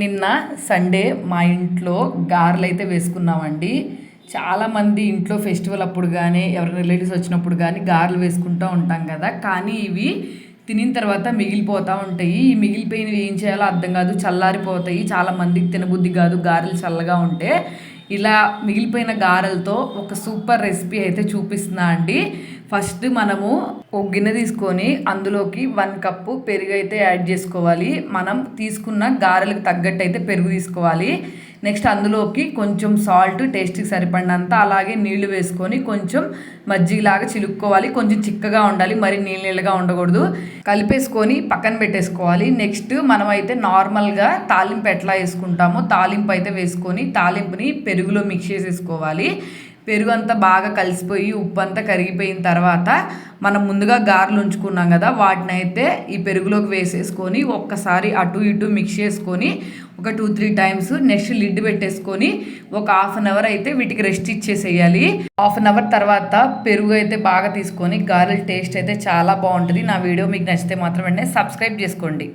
నిన్న సండే మా ఇంట్లో గారెలు అయితే వేసుకున్నామండి. చాలామంది ఇంట్లో ఫెస్టివల్ అప్పుడు కానీ ఎవరైనా రిలేటివ్స్ వచ్చినప్పుడు కానీ గారెలు వేసుకుంటూ ఉంటాం కదా. కానీ ఇవి తినిన తర్వాత మిగిలిపోతూ ఉంటాయి. ఈ మిగిలిపోయినవి ఏం చేయాలో అర్థం కాదు. చల్లారిపోతాయి. చాలా మందికి తినబుద్ధి కాదు గారెలు చల్లగా ఉంటే. ఇలా మిగిలిపోయిన గారెలతో ఒక సూపర్ రెసిపీ అయితే చూపిస్తున్నా అండి. ఫస్ట్ మనము ఒక గిన్నె తీసుకొని అందులోకి వన్ కప్పు పెరుగు అయితే యాడ్ చేసుకోవాలి. మనం తీసుకున్న గారెలకు తగ్గట్టు అయితే పెరుగు తీసుకోవాలి. నెక్స్ట్ అందులోకి కొంచెం సాల్ట్ టేస్ట్కి సరిపడినంత అలాగే నీళ్ళు వేసుకొని కొంచెం మజ్జిగలాగా చిలుక్కోవాలి. కొంచెం చిక్కగా ఉండాలి మరి నీళ్ళు నీళ్ళగా ఉండకూడదు. కలిపేసుకొని పక్కన పెట్టేసుకోవాలి. నెక్స్ట్ మనమైతే నార్మల్గా తాలింపు ఎట్లా వేసుకుంటామో తాలింపు అయితే వేసుకొని తాలింపుని పెరుగులో మిక్స్ చేసేసుకోవాలి. పెరుగు అంతా బాగా కలిసిపోయి ఉప్పు అంతా కరిగిపోయిన తర్వాత మనం ముందుగా గారెలు ఉంచుకున్నాం కదా వాటిని అయితే ఈ పెరుగులోకి వేసేసుకొని ఒక్కసారి అటు ఇటు మిక్స్ చేసుకొని ఒక two three times next lid పెట్టేసుకొని ఒక హాఫ్ అన్ అవర్ అయితే వీటికి రెస్ట్ ఇచ్చేసేయాలి. హాఫ్ అన్ అవర్ తర్వాత పెరుగు అయితే బాగా తీసుకొని గారెల టేస్ట్ అయితే చాలా బాగుంటుంది. నా వీడియో మీకు నచ్చితే మాత్రం వెంటనే సబ్స్క్రైబ్ చేసుకోండి.